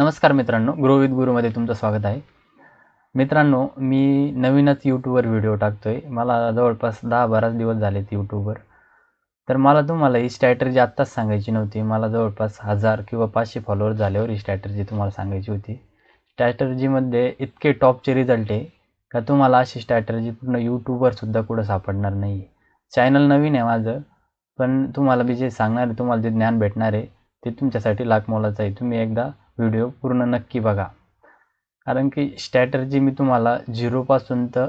नमस्कार मित्रांनो ग्रो गुरुमध्ये तुमचं स्वागत आहे. मित्रांनो मी नवीनच यूट्यूबवर व्हिडिओ टाकतो आहे मला जवळपास दहा बाराच दिवस झालेत यूट्यूबवर तर मला तुम्हाला ही स्ट्रॅटर्जी आत्ताच सांगायची नव्हती. मला जवळपास हजार किंवा पाचशे फॉलोअर झाल्यावर ही स्ट्रॅटर्जी तुम्हाला सांगायची होती. स्ट्रॅटर्जीमध्ये इतके टॉपचे रिझल्ट आहे का तुम्हाला अशी स्ट्रॅटर्जी पूर्ण यूट्यूबवरसुद्धा कुठं सापडणार नाही आहे चॅनल नवीन आहे माझं पण तुम्हाला मी जे सांगणार आहे तुम्हाला जे ज्ञान भेटणार आहे ते तुमच्यासाठी लाख मोलाचं आहे. तुम्ही एकदा व्हिडिओ पूर्ण नक्की बघा. कारण की स्ट्रॅटर्जी मी तुम्हाला झिरोपासून तर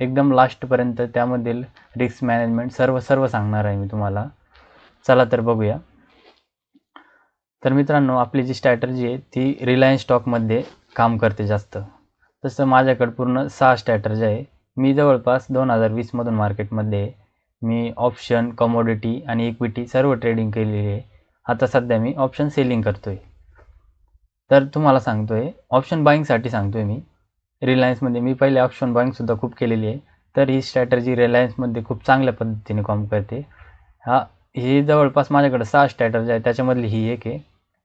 एकदम लास्टपर्यंत त्यामधील रिस्क मॅनेजमेंट सर्व सर्व सांगणार आहे मी तुम्हाला. चला तर बघूया. तर मित्रांनो आपली जी स्ट्रॅटर्जी आहे ती रिलायन्स स्टॉकमध्ये काम करते जास्त. तसं माझ्याकडे पूर्ण सहा स्ट्रॅटर्जी आहे. मी जवळपास दोन हजार वीसमधून मार्केटमध्ये मी ऑप्शन कमोडिटी आणि इक्विटी सर्व ट्रेडिंग केलेली आहे. आता सध्या मी ऑप्शन सेलिंग करतो आहे तर तुम्हाला सांगतो आहे ऑप्शन बाईंगसाठी सांगतो आहे मी रिलायन्समध्ये मी पहिले ऑप्शन बाईंगसुद्धा खूप केलेली आहे. तर ही स्ट्रॅटर्जी रिलायन्समध्ये खूप चांगल्या पद्धतीने काम करते. हा ही जवळपास माझ्याकडे सहा स्ट्रॅटर्जी आहे त्याच्यामधली ही एक आहे.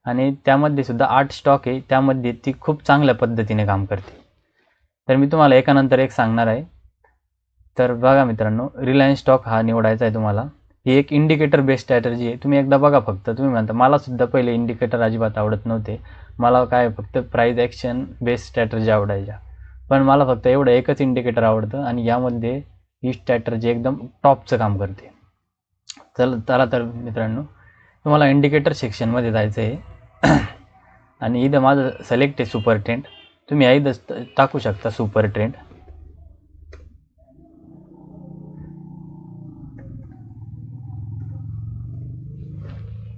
आणि त्यामध्ये सुद्धा आठ स्टॉक आहे. त्यामध्ये ती खूप चांगल्या पद्धतीने काम करते. तर मी तुम्हाला एकानंतर एक सांगणार आहे. तर बघा मित्रांनो रिलायन्स स्टॉक हा निवडायचा आहे तुम्हाला. ही एक इंडिकेटर बेस्ड स्ट्रॅटर्जी आहे. तुम्ही एकदा बघा फक्त. तुम्ही म्हणता मला सुद्धा पहिले इंडिकेटर अजिबात आवडत नव्हते. मला काय फक्त प्राईज ॲक्शन बेस्ड स्ट्रॅटर्जी आवडायच्या. पण मला फक्त एवढं एकच इंडिकेटर आवडतं आणि यामध्ये ही स्ट्रॅटर्जी एकदम टॉपचं काम करते. चल चला तर मित्रांनो तुम्हाला इंडिकेटर सेक्शनमध्ये जायचं आहे आणि इथं माझं सिलेक्ट आहे सुपर ट्रेंड तुम्ही इथं टाकू शकता सुपर ट्रेंड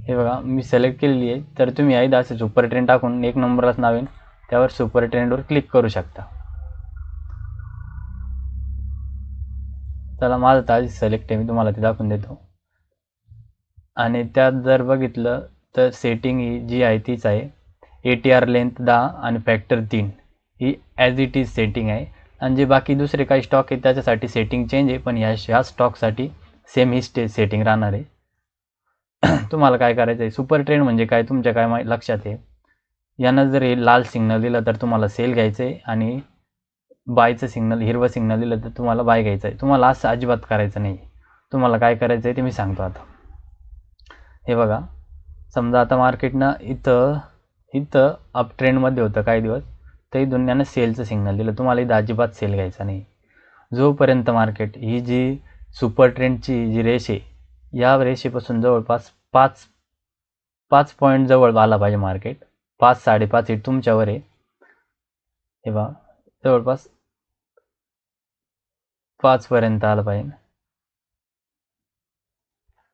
हे बघा मी सिलेक्ट केलेली आहे. तर तुम्ही आधी असं सुपर ट्रेंड टाकून एक नंबरलाच नावेन त्यावर सुपर ट्रेंडवर क्लिक करू शकता. चला माझं ताज सिलेक्ट आहे. मी तुम्हाला ते दाखवून देतो. आणि त्यात जर बघितलं तर सेटिंग ही जी आहे तीच आहे. ए टी आर लेंथ दहा आणि फॅक्टर तीन. ही ॲज इट इज सेटिंग आहे. आणि जे बाकी दुसरे काही स्टॉक आहेत त्याच्यासाठी सेटिंग चेंज आहे. पण ह्या ह्या स्टॉकसाठी सेम ही स्टे सेटिंग राहणार आहे. तुम्हाला काय करायचं आहे? सुपर ट्रेंड म्हणजे काय? तुमच्या काय लक्षात आहे? यानं जर हे लाल सिग्नल दिलं तर तुम्हाला सेल घ्यायचं आहे आणि बायचं सिग्नल हिरवं सिग्नल दिलं तर तुम्हाला बाय घ्यायचं आहे तुम्हाला असं अजिबात करायचं नाही. तुम्हाला काय करायचं आहे ते मी सांगतो आता. हे बघा. समजा आता मार्केटनं इथं इथं अप ट्रेंडमध्ये होतं काही दिवस. तर इथून यानं सेलचं सिग्नल दिलं. तुम्हाला इथं अजिबात सेल घ्यायचा नाही. जोपर्यंत मार्केट ही जी सुपर ट्रेंडची जी रेष आहे या रेषेपासून जवळपास पाच पाच पॉईंट जवळ आला पाहिजे मार्केट पाच साडेपाच इट तुमच्यावर आहे. हे बा जवळपास पाचपर्यंत आलं पाहिजे.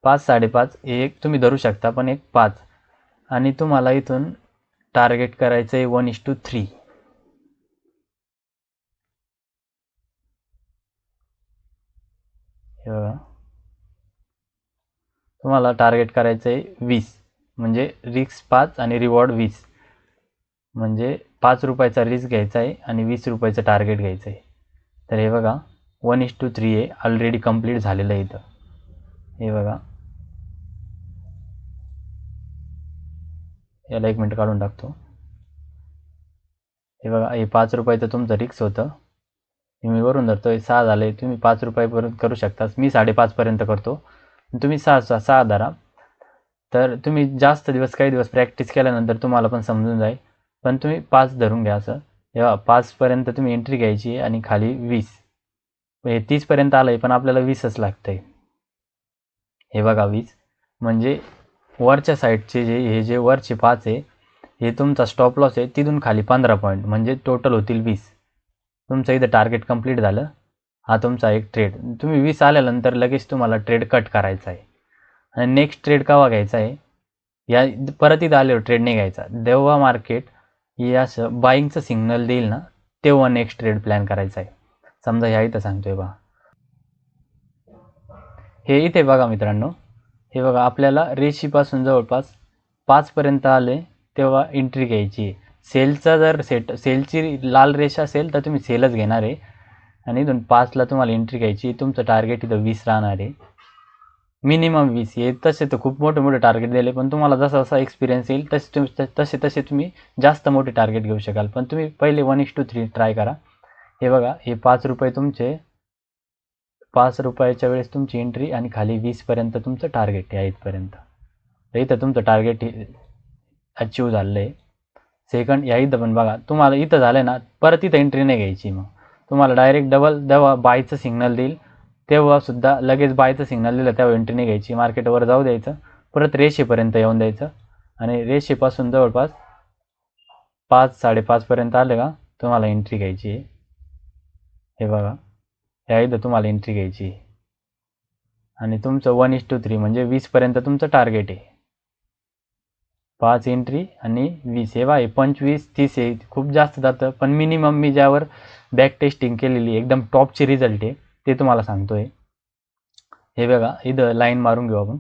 पाच साडेपाच हे एक तुम्ही धरू शकता पण एक पाच. आणि तुम्हाला इथून टार्गेट करायचं आहे वन इश टू थ्री हे बघा तुम्हाला टार्गेट करायचं आहे वीस. म्हणजे रिक्स पाच आणि रिवॉर्ड वीस. म्हणजे पाच रुपयाचा रिस्क घ्यायचा आहे आणि वीस रुपयाचं टार्गेट घ्यायचं आहे तर हे बघा वन इश टू थ्री आहे. ऑलरेडी कंप्लीट झालेलं आहे इथं. हे बघा. याला एक मिनट काढून टाकतो. हे बघा हे पाच रुपयाचं तुमचं रिक्स होतं. मी वरून धरतो हे सहा झाले. तुम्ही पाच रुपयापर्यंत करू शकता मी साडेपाचपर्यंत करतो. तुम्ही सहा सहा सहा धरा. तर तुम्ही जास्त दिवस काही दिवस प्रॅक्टिस केल्यानंतर तुम्हाला पण समजून जाईल. पण तुम्ही पाच धरून घ्या असं. जेव्हा पाचपर्यंत तुम्ही एंट्री घ्यायची आणि खाली वीस. हे तीसपर्यंत आलं आहे पण आपल्याला वीसच लागतं आहे हे बघा वीस. म्हणजे वरच्या साईडचे जे हे जे वरचे पाच आहे हे तुमचा स्टॉप लॉस आहे तिथून खाली पंधरा पॉईंट म्हणजे टोटल होतील वीस. तुमचं इथं टार्गेट कंप्लीट झालं. हा तुमचा एक ट्रेड तुम्ही वीस आल्यानंतर लगेच तुम्हाला ट्रेड कट करायचा आहे. आणि नेक्स्ट ट्रेड केव्हा घ्यायचा आहे? या परत इथं आल्यावर ट्रेड नाही घ्यायचा. जेव्हा मार्केट या असं बाईंगचं सिग्नल देईल ना तेव्हा नेक्स्ट ट्रेड प्लॅन करायचा आहे. समजा ह्या इथं सांगतोय बा हे इथे बघा मित्रांनो. हे बघा आपल्याला रेशीपासून जवळपास पाचपर्यंत आले तेव्हा एंट्री घ्यायची आहे. सेलचा जर सेट सेलची लाल रेष असेल तर तुम्ही सेलच घेणार आहे. आणि इथून पाचला तुम्हाला एंट्री घ्यायची. तुमचं टार्गेट इथं वीस राहणार आहे. मिनिमम वीस हे तसे तर खूप मोठे मोठे टार्गेट दिले पण तुम्हाला जसा जसा एक्सपिरियन्स येईल तसे तुम्ही तसे तसे तुम्ही जास्त मोठे टार्गेट घेऊ शकाल. पण तुम्ही पहिले one is to three try करा. हे बघा हे पाच रुपये तुमचे पाच रुपयाच्या वेळेस तुमची एंट्री आणि खाली वीसपर्यंत तुमचं टार्गेट आहे इथपर्यंत. तर इथं तुमचं टार्गेट अचीव झालं आहे सेकंड या इथं पण बघा तुम्हाला इथं झालं ना परत इथं एंट्री नाही घ्यायची मग. तुम्हाला डायरेक्ट डबल जेव्हा बायचं सिग्नल देईल. तेव्हासुद्धा लगेच बायचं सिग्नल दिलं तेव्हा एंट्री नाही घ्यायची मार्केटवर जाऊ द्यायचं. परत रेषेपर्यंत येऊन द्यायचं. आणि रेषेपासून जवळपास पाच साडेपाचपर्यंत आलं का तुम्हाला एंट्री घ्यायची आहे. हे बघा. या इथं तुम्हाला एंट्री घ्यायची आहे. आणि तुमचं वन इस टू थ्री म्हणजे वीसपर्यंत तुमचं टार्गेट आहे. पाच एंट्री आणि वीस. हे बा हे पंचवीस तीस आहे खूप जास्त जातं. पण मिनिमम मी ज्यावर बॅक टेस्टिंग केलेली एकदम टॉपची रिझल्ट आहे ते तुम्हाला सांगतो आहे हे बघा इथं लाईन मारून घेऊ आपण.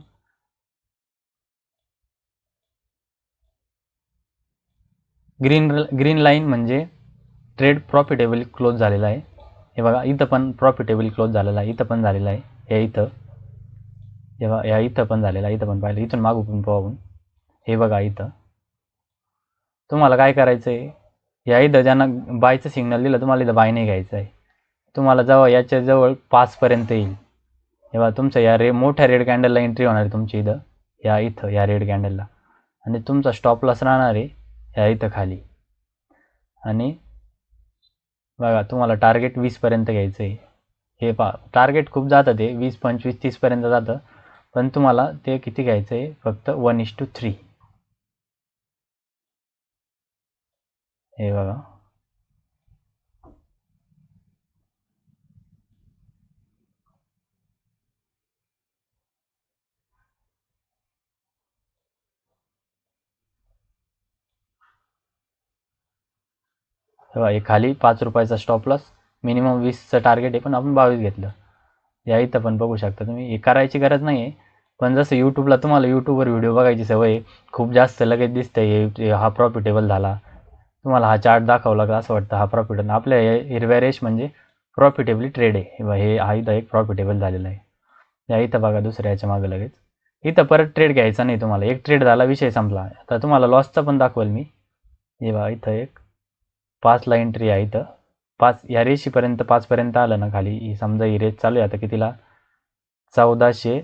ग्रीन ग्रीन लाईन म्हणजे ट्रेड प्रॉफिटेबल क्लोज झालेला आहे. हे बघा इथं पण प्रॉफिटेबल क्लोज झालेला आहे इथं पण झालेला आहे. या इथं. जेव्हा या इथं पण झालेला आहे इथं पण पाहिलं. इथून मागू पण पाहू आपण. हे बघा इथं. तुम्हाला काय करायचं आहे या इथं ज्यांना बायचं सिग्नल दिलं तुम्हाला इथं बाय नाही घ्यायचं आहे. तुम्हाला जवळ याच्या जवळ पाचपर्यंत येईल. तेव्हा तुमचं या रे मोठ्या रेड कॅन्डलला एंट्री होणार आहे तुमची इथं. या इथं या रेड कॅन्डलला आणि तुमचा स्टॉप लॉस राहणार आहे या इथं खाली. आणि बघा तुम्हाला टार्गेट वीसपर्यंत घ्यायचं आहे. हे पा टार्गेट खूप जातं ते वीस पंचवीस तीसपर्यंत जातं. पण तुम्हाला ते किती घ्यायचं आहे? फक्त वन इश टू थ्री हे बघा हे खाली पाच रुपयाचा स्टॉप लॉस मिनिमम वीसचं टार्गेट आहे पण आपण बावीस घेतलं. या इथं पण बघू शकता तुम्ही हे करायची गरज नाही आहे पण जसं यूट्यूबला तुम्हाला यूट्यूबवर व्हिडिओ बघायची सवय खूप जास्त लगेच दिसतंय हे हा प्रॉफिटेबल झाला. तुम्हाला हा चार्ट दाखवला का असं वाटतं हा प्रॉफिट आपल्या म्हणजे हे हिरव्या रेश म्हणजे प्रॉफिटेबली ट्रेड आहे. बा हे हा इथं एक प्रॉफिटेबल झालेला आहे. या इथं बघा दुसऱ्या याच्या मागं लगेच. इथं परत ट्रेड घ्यायचा नाही तुम्हाला. एक ट्रेड झाला विषय संपला. आता तुम्हाला लॉसचा पण दाखवेल मी. हे बघा इथं एक पाचला एंट्री आहे इथं. पाच या रेषीपर्यंत पाचपर्यंत आलं ना खाली. ही समजा ही रेस चालू आहे. आता कितीला? चौदाशे.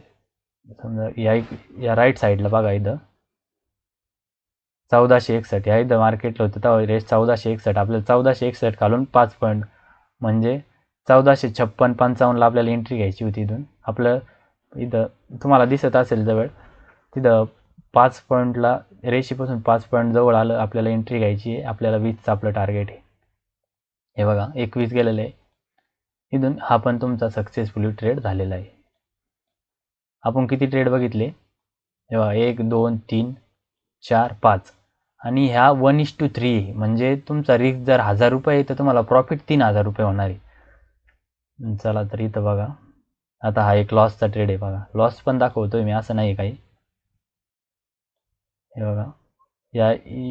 समजा या या राईट साईडला बघा इथं. चौदाशे एकसष्ट. या इथं मार्केटला होतं. तेव्हा रेस चौदाशे एकसष्ट. आपल्याला चौदाशे एकसष्ट घालून पाच पॉईंट म्हणजे चौदाशे छप्पन पंचावन्नला आपल्याला एंट्री घ्यायची होती इथून. आपलं इथं तुम्हाला दिसत असेल जवळ. तिथं पाच पॉईंटला रेशीपासून पाच पॉईंट जवळ आलं आपल्याला एंट्री घ्यायची आहे. आपल्याला वीसचं आपलं टार्गेट आहे. हे बघा एकवीस गेलेलं आहे. इथून हा पण तुमचा सक्सेसफुली ट्रेड झालेला आहे. आपण किती ट्रेड बघितले? हे बघा एक दोन तीन चार पाच. आणि ह्या वन इश टू थ्री म्हणजे तुमचा रिस्क जर हजार रुपये तर तुम्हाला प्रॉफिट तीन हजार रुपये होणार आहे. चला तर इथं बघा. आता हा एक लॉसचा ट्रेड आहे बघा. लॉस पण दाखवतोय मी असं नाही काही. हे बघा. या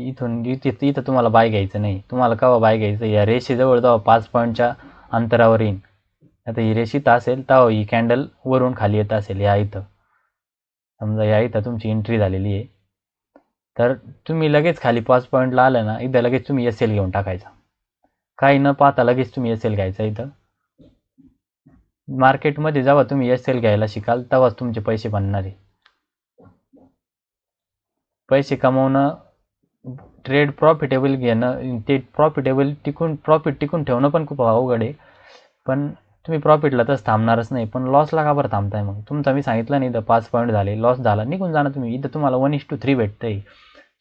इथून इथे इथं तुम्हाला बाय घ्यायचं नाही. तुम्हाला केव्हा बाय घ्यायचं? या रेषेजवळ जेव्हा पाच पॉईंटच्या अंतरावर येईन. आता ही रेष इथं असेल तेव्हा ही कॅन्डल वरून खाली येत असेल या इथं. समजा या इथं तुमची एंट्री झालेली आहे. तर तुम्ही लगेच खाली पाच पॉईंटला आलं ना इथं लगेच तुम्ही एस एल घेऊन टाकायचा. काही न पाहता लगेच तुम्ही एस एल घ्यायचा इथं. मार्केटमध्ये जेव्हा तुम्ही एस एल घ्यायला शिकाल तेव्हाच तुमचे पैसे बनणार आहे. पैसे कमवणं ट्रेड प्रॉफिटेबल घेणं ते प्रॉफिटेबल टिकून प्रॉफिट टिकून ठेवणं पण खूप अवघड आहे. पण तुम्ही प्रॉफिटला तसं थांबणारच नाही. पण लॉसला का बरं थांबताय मग? तुमचा मी सांगितलं नाही इथं पाच पॉईंट झाले लॉस झाला निघून जाणार तुम्ही. इथं तुम्हाला वन इश टू थ्री भेटतंय.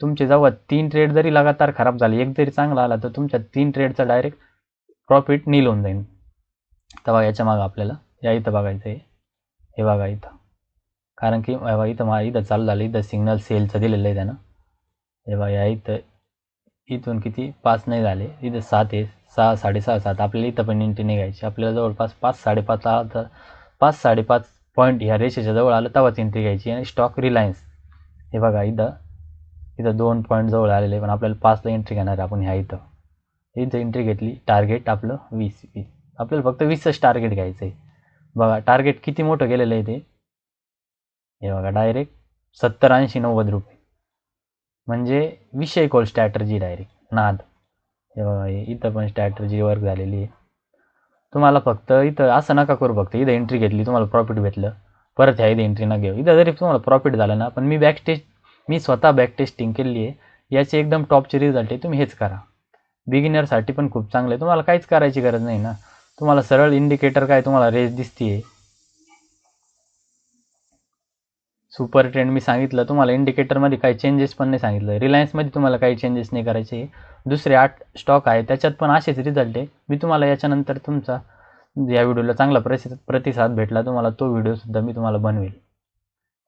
तुमचे जेव्हा तीन ट्रेड जरी लगातार खराब झाले एक जरी चांगला आला तर तुमच्या तीन ट्रेडचा डायरेक्ट प्रॉफिट नील होऊन जाईल तेव्हा याच्या मागं आपल्याला या इथं बघायचं आहे. हे बघा इथं. कारण की बघा इथं मा इथं चालू झालं इथं सिग्नल सेलचं दिलेलं आहे त्यानं. हे बघा या इथं इथून किती? पाच नाही झाले. इथं सात आहे. सहा साडेसहा सात. आपल्याला इथं पण एंट्री निघायची. आपल्याला जवळपास पाच साडेपाच आला तर पाच साडेपाच पॉईंट ह्या रेषेच्या जवळ आलं तेव्हाच एंट्री घ्यायची. आणि स्टॉक रिलायन्स हे बघा इथं इथं दोन पॉईंट जवळ आलेले पण आपल्याला पाचला एंट्री घेणार आहे आपण ह्या इथं. इथं एंट्री घेतली टार्गेट आपलं वीस. वीस आपल्याला फक्त वीसच टार्गेट घ्यायचं आहे बघा टार्गेट किती मोठं गेलेलं आहे ते? हे बघा डायरेक्ट सत्तर ऐंशी नव्वद रुपये. म्हणजे विषय कोल स्ट्रॅटर्जी डायरेक्ट नाद. हे बघा इथं पण स्ट्रॅटर्जी वर्क झालेली आहे. तुम्हाला फक्त इथं असं नका करू फक्त इथं एंट्री घेतली तुम्हाला प्रॉफिट भेटलं. परत ह्या इथं एंट्री न घेऊ. इथं जरी तुम्हाला प्रॉफिट झालं ना पण मी बॅक स्टेज मी स्वतः बॅक टेस्टिंग केली आहे. याचे एकदम टॉपचे रिझल्ट आहे. तुम्ही हेच करा. बिगिनरसाठी पण खूप चांगलं आहे. तुम्हाला काहीच करायची गरज नाही ना. तुम्हाला सरळ इंडिकेटर काय तुम्हाला रेस दिसते सुपर ट्रेंड मी सांगितलं. तुम्हाला इंडिकेटरमध्ये काही चेंजेस पण नाही सांगितलं. रिलायन्समध्ये तुम्हाला काही चेंजेस नाही करायचे. दुसरे आठ स्टॉक आहे. त्याच्यात पण असेच रिझल्ट आहे. मी तुम्हाला याच्यानंतर तुमचा या व्हिडिओला चांगला प्रसि प्रतिसाद भेटला. तुम्हाला तो व्हिडिओसुद्धा मी तुम्हाला बनवेल.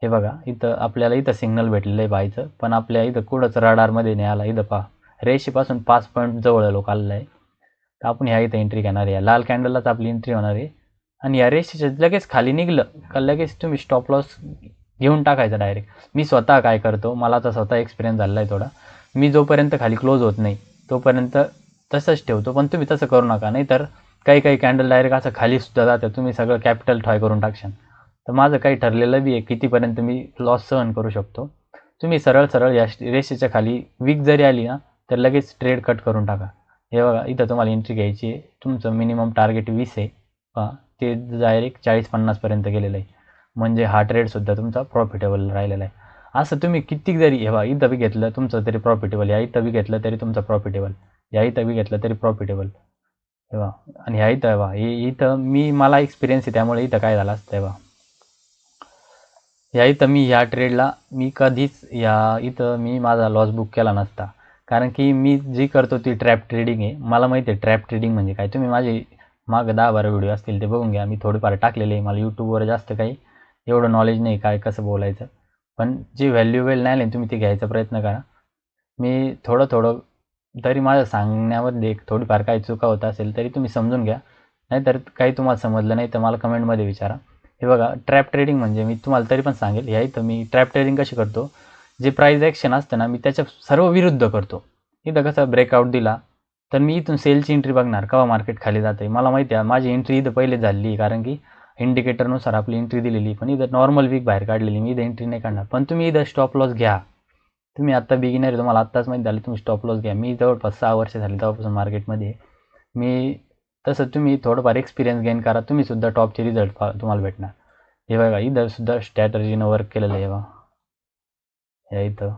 हे बघा इथं आपल्याला इथं सिग्नल भेटलेलं आहे बायचं पण आपल्या इथं कुठंच रडारमध्ये नाही आला. इथं पहा रेषेपासून पाच पॉईंट जवळ लोक आलेलं आहे. तर आपण ह्या इथं एंट्री घेणार आहे. या लाल कॅन्डललाच आपली एंट्री होणार आहे. आणि या रेषेचं लगेच खाली निघलं का लगेच तुम्ही स्टॉप लॉस घेऊन टाकायचं डायरेक्ट मी स्वतः काय करतो मला आता स्वतः एक्सपिरियन्स झालेला आहे थोडा. मी जोपर्यंत खाली क्लोज होत नाही तोपर्यंत तसंच ठेवतो. पण तुम्ही तसं करू नका. नाही तर काही काही कॅन्डल डायरेक्ट असं खाली सुद्धा जातं तुम्ही सगळं कॅपिटल ठॉय करून टाकशान. तर माझं काही ठरलेलं बी आहे कितीपर्यंत मी लॉस सहन करू शकतो. तुम्ही सरळ सरळ या रेषेच्या खाली वीक जरी आली ना तर लगेच ट्रेड कट करून टाका. हे बघा इथं तुम्हाला एंट्री घ्यायची आहे. तुमचं मिनिमम टार्गेट वीस आहे. पहा ते डायरेक्ट चाळीस पन्नासपर्यंत गेलेलं आहे. म्हणजे हा ट्रेडसुद्धा तुमचा प्रॉफिटेबल राहिलेला आहे. असं तुम्ही कितीक जरी हे बघा इथं बी घेतलं तुमचं तरी प्रॉफिटेबल या इथं बी घेतलं तरी तुमचं प्रॉफिटेबल या इथं बी घेतलं तरी प्रॉफिटेबल हे बघा आणि ह्या इथं बा हे इथं मी मला एक्सपिरियन्स आहे त्यामुळे इथं काय झालं असतं बा या इथं मी ह्या ट्रेडला मी कधीच या इथं मी माझा लॉस बुक केला नसता. कारण की मी जी करतो ती ट्रॅप ट्रेडिंग आहे. मला माहिती आहे ट्रॅप ट्रेडिंग म्हणजे काय? तुम्ही माझे मागं दहा बारा व्हिडिओ असतील ते बघून घ्या. मी थोडेफार टाकलेले आहे. मला यूट्यूबवर जास्त काही एवढं नॉलेज नाही काय कसं बोलायचं. पण जे व्हॅल्युएबल नाही आले तुम्ही ते घ्यायचा प्रयत्न करा. मी थोडं थोडं तरी माझं सांगण्यामध्ये एक थोडीफार काही चुका होत असेल तरी तुम्ही समजून घ्या. नाहीतर काही तुम्हाला समजलं नाही तर मला कमेंटमध्ये विचारा. हे बघा ट्रॅप ट्रेडिंग म्हणजे मी तुम्हाला तरी पण सांगेल या इथं मी ट्रॅप ट्रेडिंग कशी करतो? जे प्राईज ॲक्शन असतं ना मी त्याच्या सर्व विरुद्ध करतो. इथं कसं ब्रेकआउट दिला तर मी इथून सेलची एंट्री बघणार केव्हा मार्केट खाली जाते मला माहिती आहे माझी एंट्री इथं पहिले झाली कारण की इंडिकेटरनुसार आपली एंट्री दिलेली पण इथं नॉर्मल वीक बाहेर काढलेली मी इथं एंट्री नाही काढणार. पण तुम्ही इथं स्टॉप लॉस घ्या. तुम्ही आत्ता बिगिनर तुम्हाला आत्ताच माहिती झाली तुम्ही स्टॉप लॉस घ्या. मी जवळपास सहा वर्ष झाली तेव्हापासून मार्केटमध्ये मी तसं तुम्ही थोडंफार एक्सपिरियन्स गेन करा. तुम्ही सुद्धा टॉपचे रिझल्ट तुम्हाला भेटणार. हे बघा इथं सुद्धा स्ट्रॅटर्जीनं वर्क केलेलं आहे बघा या इथं.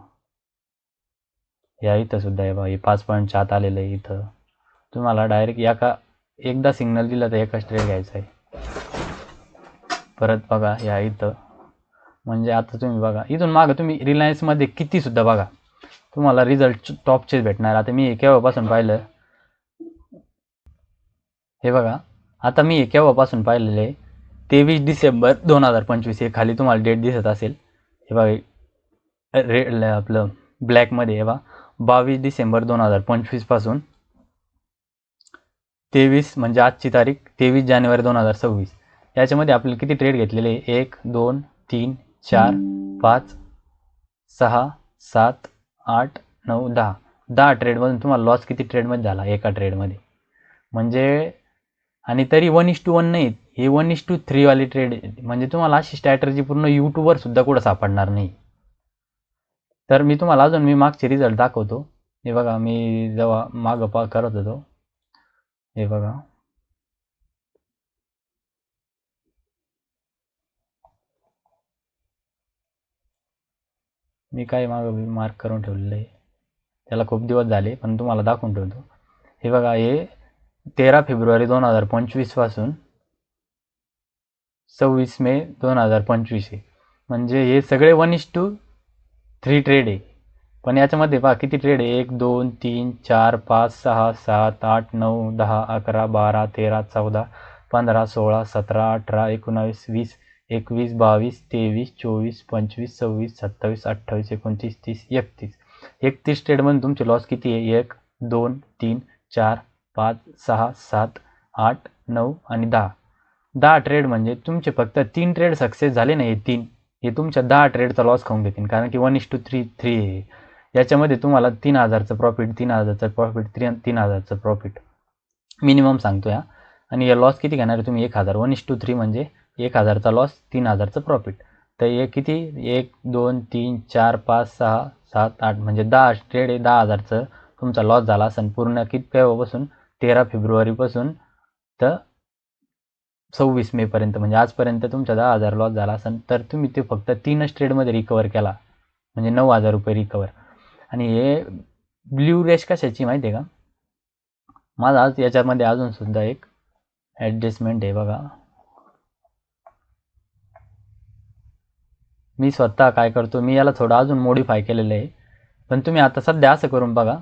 या इथं सुद्धा आहे बघा हे पाच पॉईंट आत आलेलं आहे इथं. तुम्हाला डायरेक्ट एका एकदा सिग्नल दिला तर एका स्ट्रेट घ्यायचा आहे. परत बघा या इथं. म्हणजे आता तुम्ही बघा इथून मागं तुम्ही रिलायन्समध्ये कितीसुद्धा बघा. तुम्हाला रिझल्ट टॉपचेच भेटणार. आता मी केव्हापासून पाहिलं हे बघा आता मी हे केव्हापासून पाहिलेलं आहे? तेवीस डिसेंबर दोन हजार पंचवीस हे खाली तुम्हाला डेट दिसत असेल. हे बघा रे आपलं ब्लॅकमध्ये हे बघा बावीस डिसेंबर दोन हजार पंचवीसपासून तेवीस म्हणजे आजची तारीख तेवीस जानेवारी दोन हजार सव्वीस. याच्यामध्ये आपल्याला किती ट्रेड घेतलेले एक दोन तीन चार पाच सहा सात आठ नऊ दहा. दहा ट्रेडमधून तुम्हाला लॉस किती ट्रेडमध्ये झाला? एका ट्रेडमध्ये म्हणजे आणि तरी वन इश टू वन नाहीत. हे वन इश टू थ्रीवाली ट्रेड म्हणजे तुम्हाला अशी स्ट्रॅटर्जी पूर्ण यूट्यूबवर सुद्धा कुठं सापडणार नाही. तर मी तुम्हाला अजून मी मागचे रिझल्ट दाखवतो. हे बघा मी जेव्हा मागं पा करत होतो. हे बघा. मी काय मागं मार्क करून ठेवलेलं आहे. त्याला खूप दिवस झाले पण तुम्हाला दाखवून ठेवतो. हे बघा हे तेरा फेब्रुवारी दोन हजार पंचवीसपासून सव्वीस मे दोन हजार पंचवीस आहे. म्हणजे हे सगळे one is to three trade आहे. पण याच्यामध्ये पहा किती ट्रेड आहे? एक दोन तीन चार पाच सहा सात आठ नऊ दहा अकरा बारा तेरा चौदा पंधरा सोळा सतरा अठरा एकोणावीस वीस एकवीस बावीस तेवीस चोवीस पंचवीस सव्वीस सत्तावीस अठ्ठावीस एकोणतीस तीस एकतीस. एकतीस ट्रेडमध्ये तुमचे लॉस किती आहे? एक दोन तीन चार पाच सहा सात आठ नऊ आणि दहा. दहा ट्रेड म्हणजे तुमचे फक्त तीन ट्रेड सक्सेस झाले ना हे तीन. हे तुमच्या दहा ट्रेडचा लॉस खाऊन घेतील कारण की one is to three three आहे याच्यामध्ये तुम्हाला तीन हजारचं प्रॉफिट तीन हजारचं प्रॉफिट थ्री तीन हजारचं प्रॉफिट मिनिमम सांगतो या आणि या लॉस किती घेणार आहे तुम्ही? एक हजार. वन इश टू थ्री म्हणजे एक हजारचा लॉस तीन हजारचं प्रॉफिट तर हे किती? एक दोन तीन चार पाच सहा सात आठ म्हणजे दहा ट्रेड आहे दहा हजारचं तुमचा लॉस झाला असेल पूर्ण किती बसून? तेरा फेब्रुवारीपासून तर सव्वीस मेपर्यंत म्हणजे आजपर्यंत तुमचा दहा हजार लॉस झाला असेल तर तुम्ही ते फक्त तीनच ट्रेडमध्ये रिकवर केला. म्हणजे नऊ हजार रुपये रिकवर आणि हे ब्ल्यू रेश कशाची माहिती आहे का? माझा आज याच्यामध्ये अजून सुद्धा एक ॲडजस्टमेंट आहे बघा. मी स्वतः काय करतो मी याला थोडं अजून मॉडिफाय केलेलं आहे. पण तुम्ही आता सध्या असं करून बघा.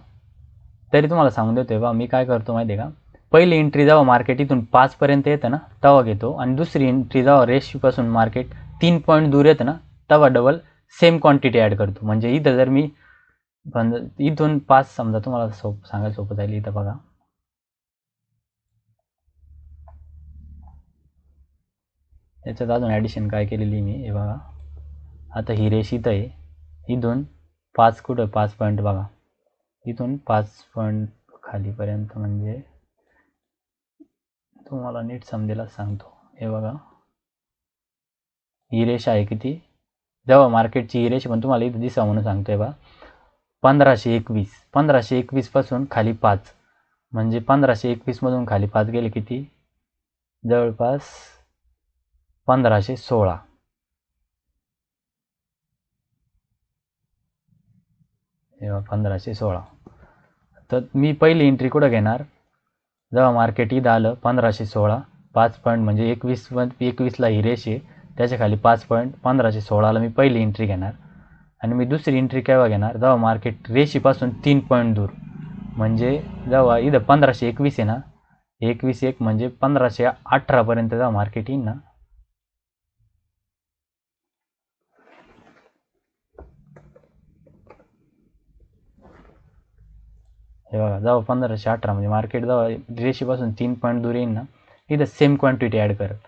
तरी तुम्हाला सांगून देतोय बा मी काय करतो माहिती आहे का? पहिली एंट्री जेव्हा मार्केट इथून पाचपर्यंत येतं ना तवा घेतो. आणि दुसरी एंट्री जेव्हा रेशपासून मार्केट तीन पॉईंट दूर येतं ना तवा डबल सेम क्वांटिटी ॲड करतो. म्हणजे इथं जर मी पण इथून पाच समजा तुम्हाला सोप सांगायला सोपं जाईल इथं बघा. याच्यात अजून ॲडिशन काय केलेली मी हे बघा. आता ही रेष इथं आहे. इथून पाच कुठं? पाच पॉईंट बघा. इथून पाच पॉईंट खालीपर्यंत म्हणजे तुम्हाला नीट समजेला सांगतो. हे बघा. ही रेष आहे किती? जेव्हा मार्केटची ही रेष पण तुम्हाला इथं दिसा म्हणून सांगतोय बा. पंधराशे एकवीस. पंधराशे एकवीसपासून खाली पाच. म्हणजे पंधराशे एकवीसमधून खाली पाच गेले किती? जवळपास पंधराशे सोळा. हे पंधराशे सोळा. तर मी पहिली एंट्री कुठं घेणार? जेव्हा मार्केट इथं आलं पंधराशे सोळा पाच पॉईंट म्हणजे एकवीस एकवीसला ही रेष आहे. त्याच्याखाली पाच पॉईंट पंधराशे सोळाला मी पहिली एंट्री घेणार. आणि मी दुसरी एंट्री केव्हा घेणार? जेव्हा मार्केट रेशीपासून तीन पॉईंट दूर. म्हणजे जेव्हा इथं पंधराशे एकवीस आहे ना एकवीस एक म्हणजे पंधराशे अठरापर्यंत जेव्हा मार्केट येईन ना हे बघा जाऊ पंधराशे अठरा म्हणजे मार्केट जाऊ रेषेपासून तीन पॉईंट दूर येईन ना इथं सेम क्वांटिटी ॲड करत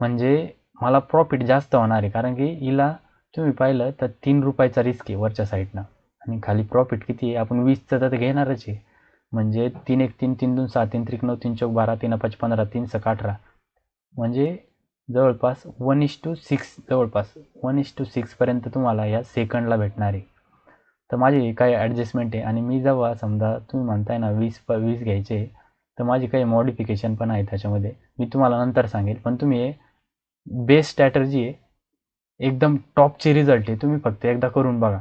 म्हणजे मला प्रॉफिट जास्त होणार आहे कारण की हिला तुम्ही पाहिलं तर तीन रुपयाचा रिस्क आहे वरच्या साईडनं आणि खाली प्रॉफिट किती आहे आपण वीसचं तर घेणारच आहे. म्हणजे तीन एक तीन तीन दोन सहा तीन त्रिक नऊ तीन चौक बारा तीन पाच पंधरा तीन सक अठरा. म्हणजे जवळपास वन इश टू सिक्स जवळपास वन इश टू सिक्सपर्यंत तुम्हाला या सेकंडला भेटणार आहे. तर माझी काही ॲडजस्टमेंट आहे. आणि मी जेव्हा समजा तुम्ही म्हणताय ना वीस प वीस घ्यायचे तर माझी काही मॉडिफिकेशन पण आहे त्याच्यामध्ये. मी तुम्हाला नंतर सांगेल. पण तुम्ही हे बेस्ट स्ट्रॅटर्जी आहे. एकदम टॉपचे रिझल्ट आहे. तुम्ही फक्त एकदा करून बघा.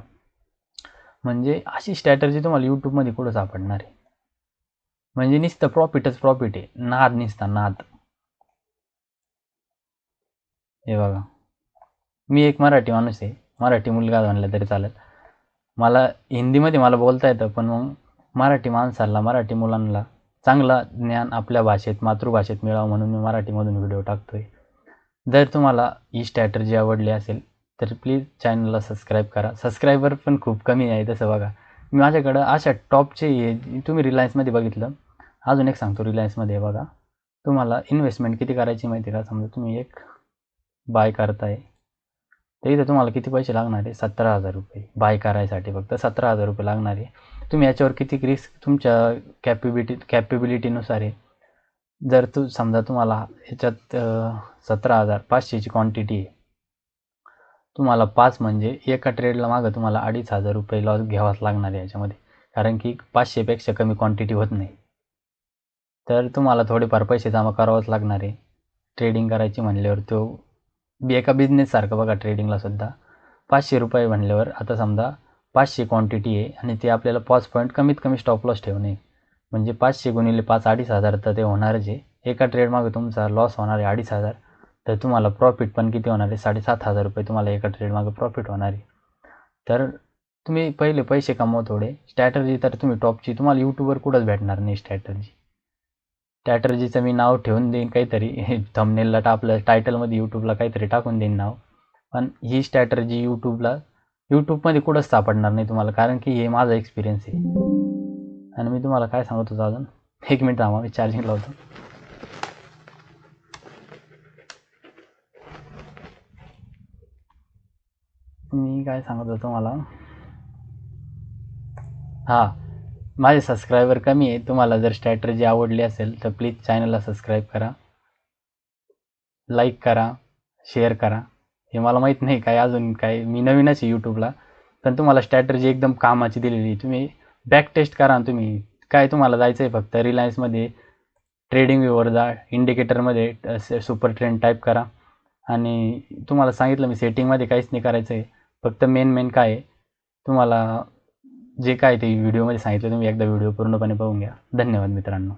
म्हणजे अशी स्ट्रॅटर्जी तुम्हाला यूट्यूबमध्ये कुठं सापडणार आहे? म्हणजे नुसतं प्रॉफिटच प्रॉफिट आहे. नाद निसता नाद. हे बघा. मी एक मराठी माणूस आहे. मराठी मुलगा म्हणलं तरी चालेल. मला हिंदीमध्ये मला बोलता येतं पण मग मराठी माणसाला मराठी मुलांना चांगला ज्ञान आपल्या भाषेत मातृभाषेत मिळावं म्हणून मी मराठीमधून व्हिडिओ टाकतो आहे जर तुम्हाला ही स्ट्रॅटर्जी आवडली असेल तर प्लीज चॅनलला सबस्क्राईब करा. सबस्क्रायबर पण खूप कमी आहे तसं बघा. मी माझ्याकडं अशा टॉपचे हे तुम्ही रिलायन्समध्ये बघितलं. अजून एक सांगतो रिलायन्समध्ये बघा. तुम्हाला इन्व्हेस्टमेंट किती करायची माहिती का? समजा तुम्ही एक बाय करताय. तर इथं तुम्हाला किती पैसे लागणार आहे? सतरा हजार रुपये. बाय करायसाठी फक्त सतरा हजार रुपये लागणार आहे. तुम्ही याच्यावर किती रिस्क तुमच्या कॅपेबिलिटी कॅपेबिलिटीनुसार आहे. जर तू समजा तुम्हाला ह्याच्यात सतरा हजार पाचशेची क्वांटिटी आहे. तुम्हाला पाच म्हणजे एका ट्रेडला मागं तुम्हाला अडीच हजार रुपये लॉस घ्यावाच लागणार आहे याच्यामध्ये. कारण की पाचशेपेक्षा कमी क्वांटिटी होत नाही. तर तुम्हाला थोडेफार पैसे जमा करावंच लागणार आहे. ट्रेडिंग करायची म्हणल्यावर तो एका बिझनेससारखं बघा ट्रेडिंगला सुद्धा. पाचशे रुपये म्हणल्यावर आता समजा पाचशे क्वांटिटी आहे आणि ते आपल्याला पाच पॉईंट कमीत कमी स्टॉप लॉस ठेवणे म्हणजे पाचशे गुणिले पाच अडीच हजार तर ते होणारच आहे. एका ट्रेडमागे तुमचा लॉस होणार आहे अडीच हजार. तर तुम्हाला प्रॉफिट पण किती होणार आहे? साडेसात हजार रुपये तुम्हाला एका ट्रेडमागे प्रॉफिट होणार आहे. तर तुम्ही पहिले पैसे कमव थोडे. स्ट्रॅटर्जी तर तुम्ही टॉपची तुम्हाला यूट्यूबवर कुठंच भेटणार नाही स्ट्रॅटर्जी स्ट्रॅटर्जीचं मी नाव ठेवून देईन काहीतरी. थंबनेलला टापलं टायटलमध्ये यूट्यूबला काहीतरी टाकून देईन नाव. पण ही स्ट्रॅटर्जी यूट्यूबला यूट्यूबमध्ये कुठंच सापडणार नाही तुम्हाला कारण की हे माझा एक्सपिरियन्स आहे. आणि मी तुम्हाला काय सांगत होतो अजून? एक मिनिट थांबा मी चार्जिंग लावतो मी काय सांगत होतो मला हां. माझे सबस्क्रायबर कमी आहे. तुम्हाला जर स्ट्रॅटर्जी आवडली असेल तर प्लीज चॅनलला सबस्क्राईब करा. लाईक करा. शेअर करा. हे मला माहीत नाही काय अजून काय. मी नवीनच आहे यूट्यूबला पण तुम्हाला स्ट्रॅटर्जी एकदम कामाची दिलेली आहे. तुम्ही बॅक टेस्ट करा तुम्ही काय तुम्हाला जायचं आहे फक्त रिलायन्समध्ये ट्रेडिंग व्ह्यूवर जा. इंडिकेटरमध्ये सुपर ट्रेंड टाईप करा. आणि तुम्हाला सांगितलं मी सेटिंगमध्ये काहीच नाही करायचं आहे फक्त मेन मेन काय आहे? तुम्हाला जे काय ते व्हिडिओमध्ये सांगितलं तुम्ही एकदा व्हिडिओ पूर्णपणे पाहून घ्या. धन्यवाद मित्रांनो.